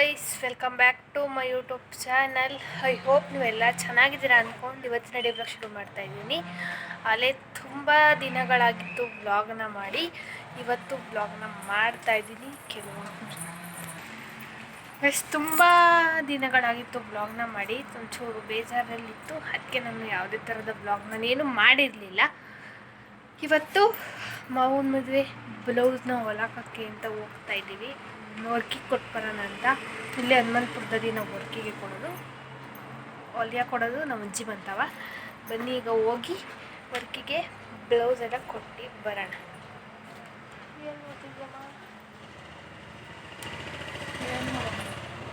Guys welcome back to my YouTube channel I hope ನೀವೆಲ್ಲ ಚೆನ್ನಾಗಿದ್ದೀರಾ ಅಂದ್ಕೊಂಡು ಇವತ್ತಿನ ಡೇ ಬ್ಲಾಗ್ ಶುರು ಮಾಡ್ತಾ ಇದ್ದೀನಿ. ಅಲ್ಲೇ ತುಂಬ ದಿನಗಳಾಗಿತ್ತು ಬ್ಲಾಗ್ನ ಮಾಡಿ. ಇವತ್ತು ಬ್ಲಾಗ್ನ ಮಾಡ್ತಾ ಇದ್ದೀನಿ. ಕೆಲವೊಂದು ಎಸ್ ತುಂಬ ದಿನಗಳಾಗಿತ್ತು ಬ್ಲಾಗ್ನ ಮಾಡಿ. ಒಂಚೂರು ಬೇಜಾರಲ್ಲಿತ್ತು. ಅದಕ್ಕೆ ನಾನು ಯಾವುದೇ ಥರದ ಬ್ಲಾಗ್ ಏನು ಮಾಡಿರಲಿಲ್ಲ. ಇವತ್ತು ಮಾವನ ಮದುವೆ ಬ್ಲೌಸ್ನ ಹೊಲಾಕಕ್ಕೆ ಅಂತ ಹೋಗ್ತಾ ಇದ್ದೀವಿ. ವರ್ಕಿಗೆ ಕೊಟ್ಟು ಬರೋಣ ಅಂತ. ಇಲ್ಲಿ ಹನುಮಂತಪುರದಲ್ಲಿ ನಾವು ವರ್ಕಿಗೆ ಕೊಡೋದು. ಹೊಲಿಯ ಕೊಡೋದು ನಮ್ಮ ಅಜ್ಜಿ ಬಂತವ. ಬನ್ನಿ ಈಗ ಹೋಗಿ ವರ್ಕಿಗೆ ಬ್ಲೌಸ್ ಎಲ್ಲ ಕೊಟ್ಟು ಬರೋಣ.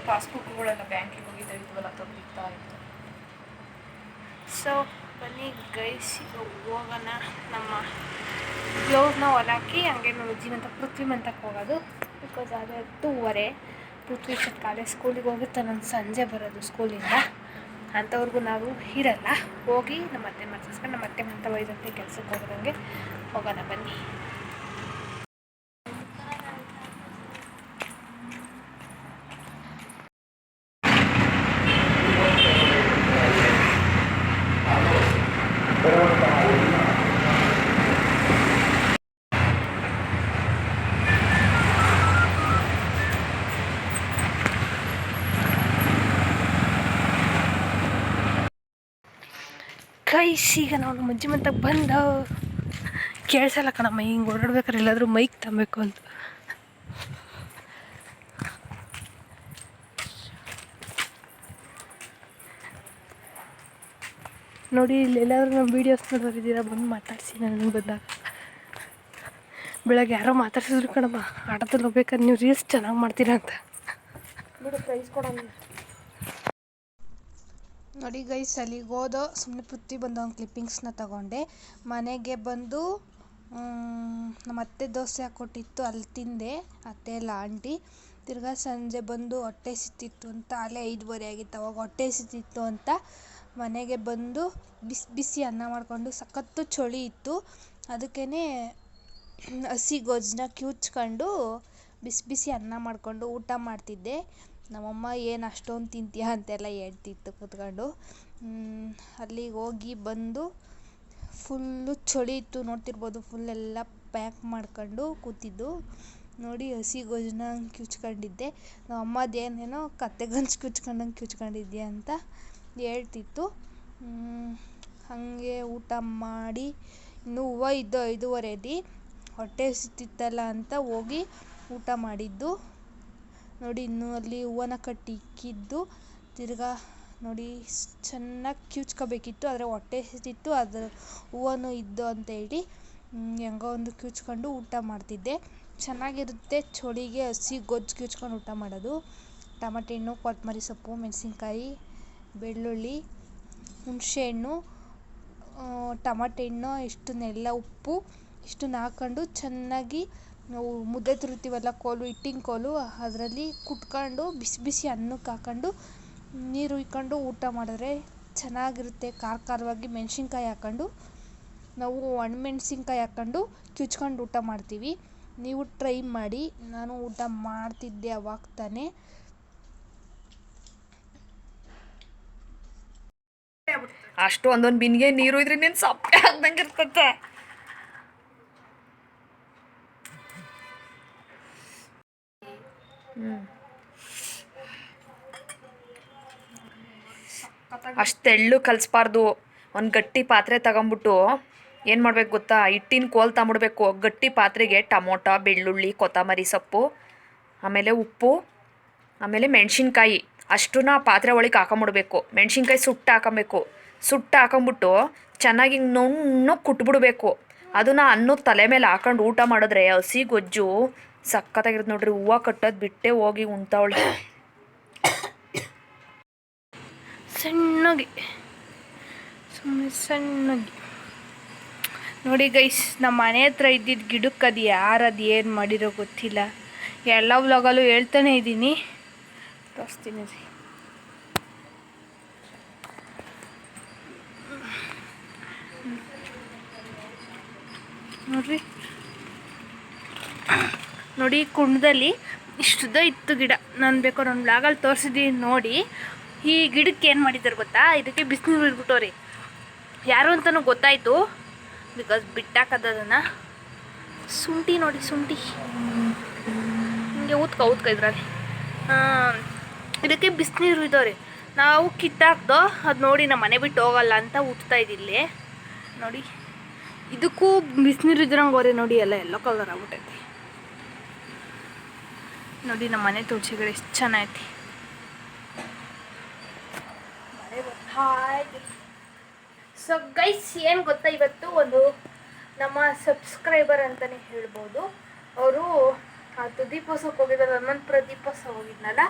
ಪಾಸ್ಬುಕ್ಗಳೆಲ್ಲ ಬ್ಯಾಂಕಿಗೆ ಹೋಗಿ ತೆಗೆದುವಲ್ಲ ತೊಗೊಳ್ತಾ ಇತ್ತು. ಸೊ ಬನ್ನಿ ಗೈಸಿಗೆ ಹೋಗೋಣ. ನಮ್ಮ ಬ್ಲೌಸ್ನ ಹೊಲಾಕಿ ಹಂಗೆ ನಮ್ಮ ಅಜ್ಜಿ ಮಂತ ಪೃಥ್ವಿ ಮಂತಕ್ಕೆ ಹೋಗೋದು. ಬಿಕಾಸ್ ಅದೇ ಹತ್ತೂವರೆ ಕಾಲೇಜ್ ಸ್ಕೂಲಿಗೆ ಹೋಗುತ್ತೆ, ನಾನು ಸಂಜೆ ಬರೋದು ಸ್ಕೂಲಿಂದ. ಅಂಥವ್ರಿಗೂ ನಾವು ಇರಲ್ಲ. ಹೋಗಿ ನಮ್ಮ ಅತ್ತೆ ಮಾತಾಡ್ಸ್ಕೊಂಡು ನಮ್ಮ ಅತ್ತೆ ಮಾತಾ ಒಯ್ದಂತೆ ಕೆಲಸಕ್ಕೆ ಹೋಗೋದಂಗೆ ಹೋಗೋಣ ಬನ್ನಿ. ಗೈಸ್ ಈಗ ನಾವು ನಮ್ಮ ಅಜ್ಜಿ ಮಂತಕ್ಕೆ ಬಂದ. ಕೇಳಿಸಲ್ಲ ಕಣಮ್ಮ, ಹಿಂಗೆ ಓಡಾಡ್ಬೇಕಾರೆ ಎಲ್ಲಾದರೂ ಮೈಕ್ ತಗೋಬೇಕು ಅಂತ. ನೋಡಿ, ಇಲ್ಲಿ ಎಲ್ಲಾದರೂ ನಮ್ಮ ವೀಡಿಯೋಸ್ ನೋಡೋರಿದ್ದೀರಾ ಬಂದು ಮಾತಾಡಿಸಿ ನನಗೆ ಬಂದಾಗ. ಬೆಳಗ್ಗೆ ಯಾರೋ ಮಾತಾಡ್ಸಿದ್ರು ಕಣಮ್ಮ, ಆಟದಲ್ಲಿ ಹೋಗ್ಬೇಕಾದ್ರೆ ನೀವು ರೀಲ್ಸ್ ಚೆನ್ನಾಗಿ ಮಾಡ್ತೀರಾ ಅಂತ. ಬಿಡು ಪ್ರೈಸ್ ಕೊಡೋಣ ನೋಡಿ ಗೈಸ್ ಅಲ್ಲಿಗೆ ಹೋದೋ ಸುಮ್ಮನೆ ಪೃಥ್ವಿ ಬಂದು ಒಂದು ಕ್ಲಿಪ್ಪಿಂಗ್ಸ್ನ ತಗೊಂಡೆ. ಮನೆಗೆ ಬಂದು ನಮ್ಮ ಅತ್ತೆ ದೋಸೆ ಹಾಕ್ಕೊಟ್ಟಿತ್ತು ಅಲ್ಲಿ ತಿಂದೆ. ಅತ್ತೆ ಎಲ್ಲ ಆಂಟಿ. ತಿರ್ಗಾ ಸಂಜೆ ಬಂದು ಹೊಟ್ಟೆ ಸಿತ್ತಿತ್ತು ಅಂತ, ಅಲ್ಲೇ ಐದುವರೆ ಆಗಿತ್ತು, ಅವಾಗ ಹೊಟ್ಟೆ ಸಿತ್ತಿತ್ತು ಅಂತ ಮನೆಗೆ ಬಂದು ಬಿಸಿ ಬಿಸಿ ಅನ್ನ ಮಾಡಿಕೊಂಡು ಸಖತ್ತು ಚಳಿ ಇತ್ತು. ಅದಕ್ಕೇ ಹಸಿ ಗೊಜ್ಜನ್ನ ಕ್ಯೂಚ್ಕೊಂಡು ಬಿಸಿ ಬಿಸಿ ಅನ್ನ ಮಾಡಿಕೊಂಡು ಊಟ ಮಾಡ್ತಿದ್ದೆ. ನಮ್ಮಮ್ಮ ಏನು ಅಷ್ಟೊಂದು ತಿಂತೀಯಾ ಅಂತೆಲ್ಲ ಹೇಳ್ತಿತ್ತು ಕೂತ್ಕೊಂಡು. ಅಲ್ಲಿಗೆ ಹೋಗಿ ಬಂದು ಫುಲ್ಲು ಚಳಿ ಇತ್ತು, ನೋಡ್ತಿರ್ಬೋದು ಫುಲ್ ಪ್ಯಾಕ್ ಮಾಡ್ಕೊಂಡು ಕೂತಿದ್ದು. ನೋಡಿ ಹಸಿ ಗೊಜ್ಜನ್ನ ಕಿವ್ಚ್ಕೊಂಡಿದ್ದೆ ನಮ್ಮ ಅಮ್ಮದೇನೇನೋ ಕತ್ತೆ ಗಂಜು ಕಿವ್ಚ್ಕೊಂಡಂಗೆ ಕಿವ್ಚ್ಕೊಂಡಿದ್ಯಾ ಅಂತ ಹೇಳ್ತಿತ್ತು. ಹಾಗೆ ಊಟ ಮಾಡಿ ಇನ್ನು ಹೂವು ಇದ್ದು ಐದೂವರೆದು ಹೊಟ್ಟೆ ಹಸಿತಿತ್ತಲ್ಲ ಅಂತ ಹೋಗಿ ಊಟ ಮಾಡಿದ್ದು. ನೋಡಿ, ಇನ್ನು ಅಲ್ಲಿ ಹೂವನ್ನ ಕಟ್ಟಿ ಇಕ್ಕಿದ್ದು ತಿರ್ಗಾ ನೋಡಿ ಚೆನ್ನಾಗಿ ಕಿವ್ಚ್ಕೋಬೇಕಿತ್ತು ಆದರೆ ಹೊಟ್ಟೆ ಹಸಿದಿತ್ತು ಅದರ ಹೂವನೂ ಇದ್ದು ಅಂತ ಹೇಳಿ ಹೆಂಗೋ ಒಂದು ಕಿವ್ಚ್ಕೊಂಡು ಊಟ ಮಾಡ್ತಿದ್ದೆ. ಚೆನ್ನಾಗಿರುತ್ತೆ. ಚಳಿಗೆ ಹಸಿ ಗೊಜ್ಜು ಕಿವ್ಚ್ಕೊಂಡು ಊಟ ಮಾಡೋದು. ಟಮಾಟೆ ಹಣ್ಣು ಕೊತ್ತಂಬರಿ ಸೊಪ್ಪು, ಮೆಣಸಿನ್ಕಾಯಿ, ಬೆಳ್ಳುಳ್ಳಿ ಹುಣಸೆಹಣ್ಣು ಟಮಾಟೆ ಹಣ್ಣು, ಇಷ್ಟನ್ನೆಲ್ಲ ಉಪ್ಪು ಇಷ್ಟನ್ನ ಹಾಕ್ಕೊಂಡು ಚೆನ್ನಾಗಿ ನಾವು ಮುದ್ದೆ ತಿರುತ್ತೀವಲ್ಲ ಕೋಲು, ಹಿಟ್ಟಿನ ಕೋಲು, ಅದರಲ್ಲಿ ಕುಟ್ಕೊಂಡು, ಬಿಸಿ ಬಿಸಿ ಅನ್ನಕ್ಕೆ ಹಾಕೊಂಡು, ನೀರು ಹುಯ್ಕೊಂಡು ಊಟ ಮಾಡಿದ್ರೆ ಚೆನ್ನಾಗಿರುತ್ತೆ. ಖಾರ ಖಾರವಾಗಿ ಮೆಣಸಿನ್ಕಾಯಿ ಹಾಕ್ಕೊಂಡು ನಾವು ಒಣಮೆಣ್ಸಿನ್ಕಾಯಿ ಹಾಕೊಂಡು ಕಿವ್ಚ್ಕೊಂಡು ಊಟ ಮಾಡ್ತೀವಿ. ನೀವು ಟ್ರೈ ಮಾಡಿ. ನಾನು ಊಟ ಮಾಡ್ತಿದ್ದೆ ಅವಾಗ ತಾನೇ. ಅಷ್ಟು ಒಂದೊಂದು ಬಿನ್ಗೆ ನೀರು ಇದ್ರೆ ನೀನು ಸಪ್ಪೆ ಆಗ್ದಂಗೆ ಇರ್ತತೆ. ಅಷ್ಟು ತೆಳ್ಳು ಕಲಿಸ್ಬಾರ್ದು. ಒಂದು ಗಟ್ಟಿ ಪಾತ್ರೆ ತಗೊಂಬಿಟ್ಟು ಏನು ಮಾಡ್ಬೇಕು ಗೊತ್ತಾ? ಹಿಟ್ಟಿನ ಕೋಲ್ ತಗೊಂಬಿಡ್ಬೇಕು ಗಟ್ಟಿ ಪಾತ್ರೆಗೆ ಟಮೊಟೊ, ಬೆಳ್ಳುಳ್ಳಿ, ಕೊತ್ತಂಬರಿ ಸೊಪ್ಪು, ಆಮೇಲೆ ಉಪ್ಪು, ಆಮೇಲೆ ಮೆಣಸಿನ್ಕಾಯಿ. ಅಷ್ಟನ್ನ ಪಾತ್ರೆ ಒಳಗೆ ಹಾಕೊಂಬಿಡ್ಬೇಕು. ಮೆಣಸಿನ್ಕಾಯಿ ಸುಟ್ಟು ಹಾಕೊಬೇಕು. ಸುಟ್ಟು ಹಾಕೊಂಬಿಟ್ಟು ಚೆನ್ನಾಗಿ ನುಣ್ಣು ಕುಟ್ಬಿಡ್ಬೇಕು. ಅದನ್ನ ಅನ್ನದ ತಲೆ ಮೇಲೆ ಹಾಕೊಂಡು ಊಟ ಮಾಡಿದ್ರೆ ಹಸಿ ಗೊಜ್ಜು ಸಖತ್ತಾಗಿರುತ್ತೆ ನೋಡ್ರಿ, ಹೂವು ಕಟ್ಟೋದು ಬಿಟ್ಟೆ ಹೋಗಿ ಉಣ್ತಾವಳೆ. ಸಣ್ಣಗೆ ಸುಮ್ಮನೆ ಸಣ್ಣಗೆ. ನೋಡಿ ಗೈಸ್ ನಮ್ಮ ಮನೆ ಹತ್ರ ಇದ್ದಿದ್ದು ಗಿಡಕ್ಕೆ ಅದು ಯಾರು ಅದು ಏನು ಮಾಡಿರೋ ಗೊತ್ತಿಲ್ಲ. ಎಲ್ಲ ವ್ಲಾಗಲ್ಲೂ ಹೇಳ್ತಾನೆ ಇದ್ದೀನಿ ತೋರಿಸ್ತೀನಿ. ರೀ ನೋಡ್ರಿ ನೋಡಿ, ಕುಂಡದಲ್ಲಿ ಇಷ್ಟುದ ಇತ್ತು ಗಿಡ. ನಾನು ಬೇಕಾದ್ರೆ ಒಂದು ಬ್ಲಾಗಲ್ಲಿ ತೋರಿಸಿದ್ದೀನಿ ನೋಡಿ. ಈ ಗಿಡಕ್ಕೆ ಏನು ಮಾಡಿದ್ದಾರೆ ಗೊತ್ತಾ? ಇದಕ್ಕೆ ಬಿಸಿನೀರು ಇಟ್ಬಿಟ್ಟವ್ರಿ ಯಾರು ಅಂತಲೂ ಗೊತ್ತಾಯಿತು. ಬಿಕಾಸ್ ಬಿಟ್ಟಾಕದನ್ನು ಶುಂಠಿ ನೋಡಿ ಶುಂಠಿ ಹಿಂಗೆ ಊದ್ಕ ಊದ್ಕ ಇದ್ರಲ್ಲಿ. ಇದಕ್ಕೆ ಬಿಸಿನೀರು ಇದ್ದವ್ರಿ ನಾವು ಕಿತ್ತಾಕ್ದೋ, ಅದು ನೋಡಿ ನಮ್ಮ ಮನೆ ಬಿಟ್ಟು ಹೋಗಲ್ಲ ಅಂತ ಉಟ್ತಾ ಇದ್ದಿಲ್ಲಿ. ನೋಡಿ, ಇದಕ್ಕೂ ಬಿಸಿನೀರು ಇದ್ರಂಗೆ ಹೋರಿ ನೋಡಿ, ಎಲ್ಲ ಎಲ್ಲೋ ಕಲರ್ ಆಗ್ಬಿಟ್ಟೈತಿ ನೋಡಿ, ನಮ್ಮ ಮನೆ ತುಳಸಿಗಳು ಎಷ್ಟು ಚೆನ್ನಾಗೈತಿ ಸೊ ಗೈಸ್ ಏನು ಗೊತ್ತಾ? ಇವತ್ತು ಒಂದು ನಮ್ಮ ಸಬ್ಸ್ಕ್ರೈಬರ್ ಅಂತಲೇ ಹೇಳ್ಬೋದು. ಅವರು ದೀಪೋತ್ಸವಕ್ಕೆ ಹೋಗಿದ್ದಾರೆ ಹನುಮಂತಪುರ ದೀಪೋತ್ಸವ ಹೋಗಿದ್ನಲ್ಲ?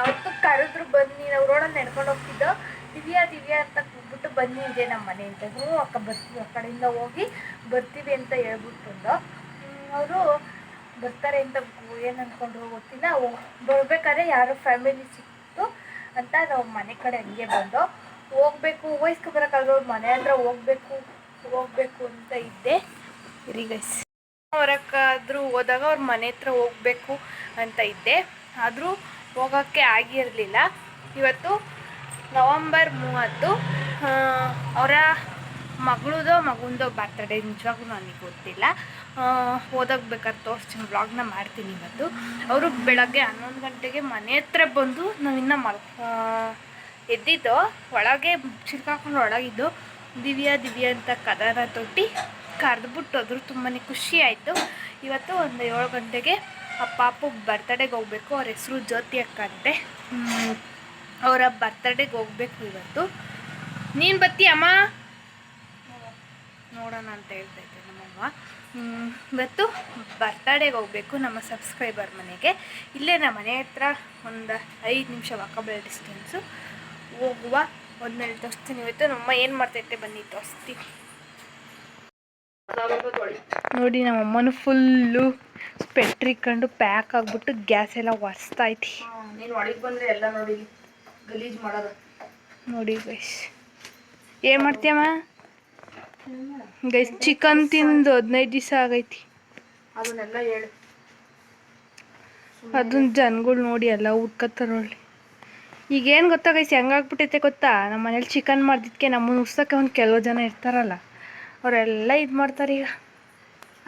ಅವತ್ತು ಕರೆದ್ರು, ಬನ್ನಿ, ನಾವು ರೋಡಲ್ಲಿ ನಡ್ಕೊಂಡು ಹೋಗ್ತಿದ್ದೋ. ದಿವ್ಯಾ ದಿವ್ಯಾ ಅಂತ ಕೂಗ್ಬಿಟ್ಟು, ಬನ್ನಿ, ಇದೆ ನಮ್ಮ ಮನೆ ಅಂತ. ಹ್ಞೂ, ಅಕ್ಕ ಬರ್ತೀವಿ, ಆ ಕಡೆಯಿಂದ ಹೋಗಿ ಬರ್ತೀವಿ ಅಂತ ಹೇಳ್ಬಿಟ್ಟು ಅವರು ಬರ್ತಾರೆ ಅಂತ ಏನು ಅಂದ್ಕೊಂಡ್ರು ಗೊತ್ತಿಲ್ಲ. ಬರ್ಬೇಕಾದ್ರೆ ಯಾರೋ ಫ್ಯಾಮಿಲಿ ಸಿಕ್ತು ಅಂತ ನಾವು ಮನೆ ಕಡೆ ಹಂಗೆ ಬಂದು ಹೋಗ್ಬೇಕು. ವಹಿಸ್ಕೊಬರಕ್ಕಾಗ ಮನೆ ಹತ್ರ ಹೋಗ್ಬೇಕು ಹೋಗ್ಬೇಕು ಅಂತ ಇದ್ದೆ. ಗೈಸ್ ಹೊರಕ್ಕಾದ್ರೂ ಹೋದಾಗ ಅವ್ರ ಮನೆ ಹತ್ರ ಹೋಗ್ಬೇಕು ಅಂತ ಇದ್ದೆ. ಆದರೂ ಹೋಗೋಕ್ಕೆ ಆಗಿರಲಿಲ್ಲ. ಇವತ್ತು ನವಂಬರ್ ಮೂವತ್ತು ಅವರ ಮಗಳದೋ ಮಗುಂದೋ ಬರ್ತಡೇ ನಿಜವಾಗೂ ನನಗೆ ಗೊತ್ತಿಲ್ಲ. ಓದೋಕೆ ತೋರ್ಸ್ತೀನಿ ಬ್ಲಾಗ್ನ ಮಾಡ್ತೀನಿ ಇವತ್ತು. ಅವರು ಬೆಳಗ್ಗೆ ಹನ್ನೊಂದು ಗಂಟೆಗೆ ಮನೆ ಹತ್ರ ಬಂದು ನಾವಿನ್ನ ಮಲ್ ಎದ್ದಿದ್ದು, ಒಳಗೆ ಚಿಲ್ಕಾಕೊಂಡು ಒಳಗಿದ್ದು, ದಿವ್ಯಾ ದಿವ್ಯಾ ಅಂತ ಕದನ ತೊಟ್ಟಿ ಕರೆದ್ಬಿಟ್ಟು ಅದ್ರ ತುಂಬಾ ಖುಷಿ ಆಯಿತು. ಇವತ್ತು ಒಂದು ಏಳು ಗಂಟೆಗೆ ಆ ಪಾಪು ಬರ್ತಡೇಗೆ ಹೋಗ್ಬೇಕು, ಅವ್ರ ಹೆಸರು ಜ್ಯೋತಿ ಅಕ್ಕ ಅಂತೆ. ಹ್ಮ್. ಅವರ ಬರ್ತಡೇಗೆ ಹೋಗ್ಬೇಕು ಇವತ್ತು. ನೀನು ಅಮ್ಮ? ನೋಡೋಣ ಅಂತ ಹೇಳ್ತಾ ಇವತ್ತು ಬರ್ತಡೇಗೆ ಹೋಗ್ಬೇಕು ನಮ್ಮ ಸಬ್ಸ್ಕ್ರೈಬರ್ ಮನೆಗೆ. ಇಲ್ಲೇ ನಮ್ಮ ಮನೆ ಹತ್ರ ಒಂದು ಐದು ನಿಮಿಷ ವಾಕಬಲ್ ಡಿಸ್ಟೆನ್ಸು ಹೋಗುವ. ಒಂದ್ಮೇಲೆ ತೋರಿಸ್ತೀನಿ. ಇವತ್ತು ನಮ್ಮಮ್ಮ ಏನು ಮಾಡ್ತೈತೆ ಬನ್ನಿ ತೋರಿಸ್ತೀನಿ. ನೋಡಿ ನಮ್ಮಮ್ಮನೂ ಫುಲ್ಲು ಸ್ಪೆಟ್ರ್ ಇಕ್ಕೊಂಡು ಪ್ಯಾಕ್ ಆಗಿಬಿಟ್ಟು ಗ್ಯಾಸ್ ಎಲ್ಲ ಒರೆಸ್ತೈತಿ ಐತಿ ಬಂದರೆ ಎಲ್ಲ ನೋಡಿ ಗಲೀಜು ಮಾಡೋದು. ನೋಡಿ ಗೈಸ್ ಏನು ಮಾಡ್ತೀಯಮ್ಮ? ಗೈಸ್ ಚಿಕನ್ ತಿಂದು ಹದಿನೈದು ದಿವಸ ಆಗೈತಿ. ಅದನ್ನೆಲ್ಲ ಹೇಳು. ಅದನ್ನ ಜನಗಳು ನೋಡಿ ಎಲ್ಲ ಹುಡ್ಕತ್ತಾರೊಳ್ಳಿ ಈಗ ಏನು ಗೊತ್ತಾ ಗೈಸ್ ಹೆಂಗಾಗ್ಬಿಟ್ಟೈತೆ ಗೊತ್ತಾ? ನಮ್ಮ ಮನೇಲಿ ಚಿಕನ್ ಮಾಡಿದ್ಕೆ ನಮ್ಮನ್ನ ಉರ್ಸೋಕ್ಕೆ ಒಂದು ಕೆಲವು ಜನ ಇರ್ತಾರಲ್ಲ ಅವರೆಲ್ಲ ಇದು ಮಾಡ್ತಾರೆ ಈಗ.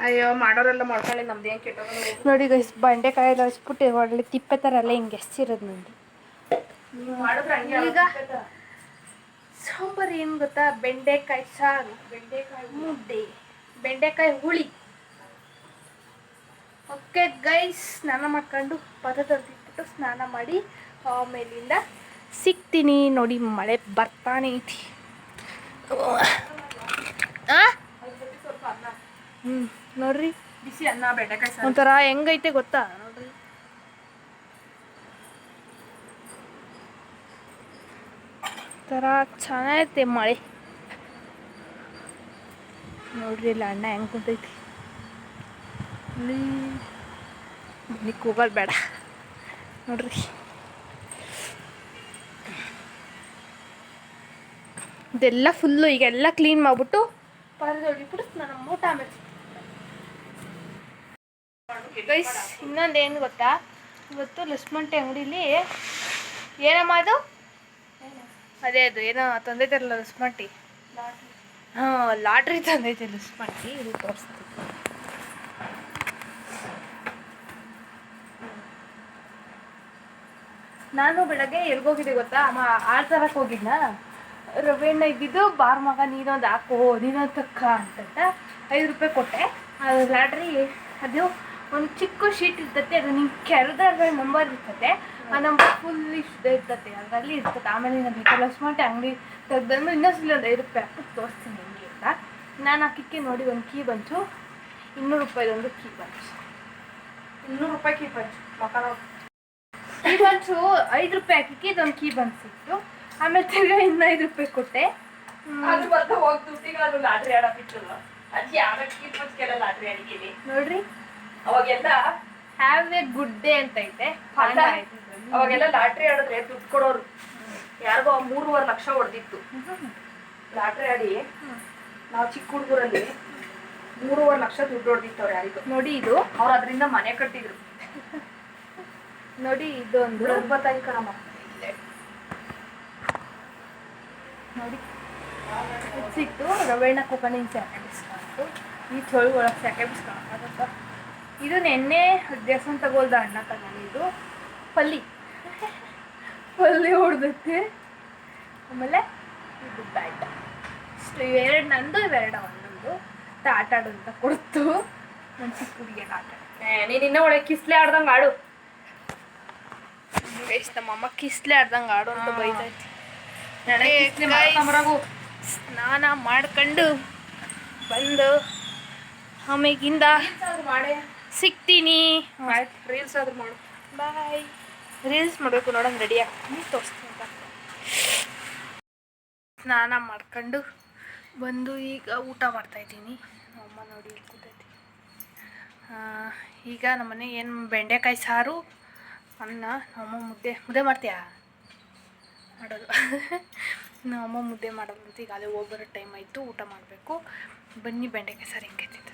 ಅಯ್ಯೋ ಮಾಡೋರೆಲ್ಲ ಮಾಡ್ಕೊಳ್ಳಿ ನಮ್ದು ಏನು ಕೆಟ್ಟೋಗಲ್ಲ ನೋಡಿ ಗೈಸ್ ಬಂಡೆಕಾಯಿ ಎಲ್ಲ ಹಚ್ಬಿಟ್ಟು ಒಳ್ಳೆ ತಿಪ್ಪೆ ಥರ ಎಲ್ಲ ಹಿಂಗೆ ಎಸ್ಸಿರೋದು ನಂದು. ಮಾಡಿದ್ರೆ ಹಂಗೆ ಈಗ ಸಾಂಬಾರು ಏನು ಗೊತ್ತಾ? ಬೆಂಡೆಕಾಯಿ ಸಾರು. ಬೆಂಡೆಕಾಯಿ ಮುದ್ದೆ. ಬೆಂಡೆಕಾಯಿ ಹುಳಿ. ಓಕೆ ಗೈಸ್ ಸ್ನಾನ ಮಾಡ್ಕೊಂಡು ಪದ ತೊಳೆದಿಟ್ಬಿಟ್ಟು ಸ್ನಾನ ಮಾಡಿ ಆಮೇಲಿಂದ ಸಿಗ್ತೀನಿ ನೋಡಿ ಮಳೆ ಬರ್ತಾನೆ ಐತಿ. ಹ್ಞೂ ನೋಡ್ರಿ. ಬಿಸಿ ಅನ್ನ ಬೆಂಡೆಕಾಯಿ ಒಂಥರ ಹೆಂಗೈತೆ ಗೊತ್ತಾ? ನೋಡ್ರಿ ಥರ ಚೆನ್ನಾಗೈತೆ ಮಳೆ. ನೋಡ್ರಿ ಇಲ್ಲ ಅಣ್ಣ ಹೆಂಗೆ ಕುಂತೈತಿ. ಇಲ್ಲಿ ಇಲ್ಲಿ ಕೂಗಲ್ ಬೇಡ. ನೋಡ್ರಿ. ಇದೆಲ್ಲ ಫುಲ್ಲು ಈಗೆಲ್ಲ ಕ್ಲೀನ್ ಮಾಡಿಬಿಟ್ಟು ಪಾತ್ರೆ ತೊಳಿಬಿಟ್ಟು ನಾನು ಊಟ ಆಮೇಲೆ. ಗೈಸ್ ಇನ್ನೊಂದು ಏನು ಗೊತ್ತಾ? ಇವತ್ತು ಲಕ್ಷ್ಮಂಟೆ ಅಂಗಡಿಲಿ ಏನಮ್ಮ ಅದು? ಅದೇ ಅದು, ಏನೋ ತಂದೈತಾರಲ್ಲ ಸ್ಮಾರ್ಟಿ ಹಾಂ, ಲಾಟ್ರಿ ತಂದೈತೆ ಲಕ್ಷ್ಮಂಟಿ ಇದು ತೋರಿಸ್ತೀನಿ. ನಾನು ಬೆಳಗ್ಗೆ ಎಲ್ಗೋಗಿದ್ದೆ ಗೊತ್ತಾ? ಅಮ್ಮ ಆರು ತರಕ್ಕೆ ಹೋಗಿದ್ನ. ರವೆಣ್ಣ ಇದ್ದಿದ್ದು, ಬಾರ್ ಮಗ, ನೀನೊಂದು ಹಾಕೋ, ನೀನೊಂದು ತಕ್ಕ ಅಂತ ಐದು ರೂಪಾಯಿ ಕೊಟ್ಟೆ. ಅದು ಲಾಟ್ರಿ ಅದು ಒಂದು ಚಿಕ್ಕ ಶೀಟ್ ಇರ್ತತೆ ಅದು ನಿಂಗೆ ಕೆರೆದ್ರೆ ನಂಬರ್ ಇರ್ತತೆ ಆ ನಂಬರ್ ಫುಲ್ ಇಷ್ಟ ಇರ್ತತೆ ಅದರಲ್ಲಿ ಇರ್ತದೆ. ಆಮೇಲೆ ನಾನು ಬೇಕಾದ್ರೆ ಮಾಡಿ ಅಂಗಡಿ ತೆಗ್ದಂದು ಇನ್ನೊಂದ್ಸಲ ಒಂದು ಐದು ರೂಪಾಯಿ ಹಾಕಿ ತೋರಿಸ್ತೀನಿ ನಿಮಗೆ ಅಂತ ನಾನು ಹಾಕಿಕ್ಕೆ ನೋಡಿ ಒಂದು ಕೀ ಬಂಚು ಇನ್ನೂರು ರೂಪಾಯಿದೊಂದು ಕೀ ಬಂಚು ಇನ್ನೂರು ರೂಪಾಯಿ ಕೀ ಬಂಚು ಮಕ್ಕಳ ಕೀ ಬಂಚು ಐದು ರೂಪಾಯಿ ಹಾಕಿಕ್ಕೆ ಇದೊಂದು ಕೀ ಬಂಚ್ ಸಿಕ್ತು ಆಮೇಲೆ ತಿರ್ಗಾ ಇನ್ನೂ ಐದು ರೂಪಾಯಿ ಕೊಟ್ಟೆ. ಅದು ಬದಲು ಹೋಗಿ ದುಡ್ಡಿಗೆ ಅದು ಲಾಟ್ರಿ ಆಡೋಕಿತ್ತಲ್ಲ ಅದು ಯಾವ ಕೀ ಪಂಚ್ಗೆಲ್ಲ ಲಾಟ್ರಿ ಆಡಿದ್ದೀವಿ ನೋಡ್ರಿ. ಅವಾಗೆಲ್ಲ ಹ್ಯಾವ್ ಎ ಗುಡ್ ಡೇ ಅಂತ ಐತೆ. ಅವಾಗೆಲ್ಲ ಲಾಟ್ರಿ ಆಡಿದ್ರೆ ದುಡ್ಡು ಕೊಡೋರು. ಯಾರಿಗೋ ಮೂರುವರೆ ಲಕ್ಷ ಹೊಡೆದಿತ್ತು. ಲಾಟ್ರಿ ಆಡಿ ನಾವು ಚಿಕ್ಕ ಹುಡುಗರಲ್ಲಿ ಮೂರುವರೆ ಲಕ್ಷ ದುಡ್ಡು ಹೊಡೆದಿತ್ತು ಅವ್ರು ಯಾರಿಗೂ. ನೋಡಿ ಇದು. ಅವ್ರು ಅದರಿಂದ ಮನೆ ಕಟ್ಟಿದ್ರು. ನೋಡಿ ಇದೊಂದು. ಒಂಬತ್ತೈದು ಕಣಮ್ಮ. ನೋಡಿ. ಸಿಕ್ತು ರವೆಣ್ಣ ಕೊಕನಿನ ಸ್ಯಾಕೆ ಬಿಸ್ಕೊಂಡು ಈ ಚಳಿ ಒಳಗೆ ಸ್ಯಾಕೆ ಬಿಸ್ಕೊಳಕ್ಕಾಗತ್ತ ಇದು ನೆನ್ನೆ ದೇವಸ್ಥಾನ ತಗೋಲ್ದ ಅಣ್ಣ ತಗೊಂಡಿದ್ದು. ಪಲ್ಲಿ. ಪಲ್ಲಿ ಹೊಡೆದೈತೆ. ಆಮೇಲೆ ಇದು ಬ್ಯಾಟ್. ಇಷ್ಟು ಇವೆರಡು ನಂದು ಇವೆರಡು ಒಂದೊಂದು. ಆಟ ಆಡೋದಂತ ಕೊಡ್ತು. ನನ್ನ ಚಿಕ್ಕ ಹುಡುಗಿಗೆ ಆಟ ನೀನು ಇನ್ನೂ ಒಳಗೆ ಕಿಸ್ಲೆ ಆಡ್ದಂಗೆ ಆಡು. ಗೈಸ್ ನಮ್ಮಮ್ಮ ಕಿಸ್ಲೆ ಆಡ್ದಂಗೆ ಆಡು ಅಂತ ಹಾ. ಬೈತೈತಿ ನನಗೆ. ಸ್ನಾನ ಮಾಡ್ಕೊಂಡು ಬಂದು ಆಮೇಗಿಂದ ಮಾಡೆ? ಸಿಗ್ತೀನಿ. ಆಯ್ತು ರೀಲ್ಸ್ ಆದ್ರೂ ಮಾಡು. ಬಾಯ್ ರೀಲ್ಸ್ ಮಾಡಬೇಕು ನೋಡೋಣ ರೆಡಿ ಆಗ್ತೀನಿ ತೋರಿಸ್ತೀನಿ ಅಂತ. ಸ್ನಾನ ಮಾಡ್ಕೊಂಡು ಬಂದು ಈಗ ಊಟ ಮಾಡ್ತಾಯಿದ್ದೀನಿ ಅಮ್ಮ ನೋಡಿ ಕೂತೈತಿ. ಈಗ ನಮ್ಮನೆ ಏನು ಬೆಂಡೆಕಾಯಿ ಸಾರು, ಅನ್ನ ನಮ್ಮಮ್ಮ ಮುದ್ದೆ. ಮುದ್ದೆ ಮಾಡ್ತೀಯಾ? ಮಾಡೋದು. ನಮ್ಮಮ್ಮ ಮುದ್ದೆ ಮಾಡೋದು ಈಗ ಅಲ್ಲೇ ಹೋಗ್ಬರೋ ಟೈಮ್ ಆಯಿತು, ಊಟ ಮಾಡಬೇಕು. ಬನ್ನಿ ಬೆಂಡೆಕಾಯಿ ಸಾರು ಹೆಂಗೈತಿ ಅಂತ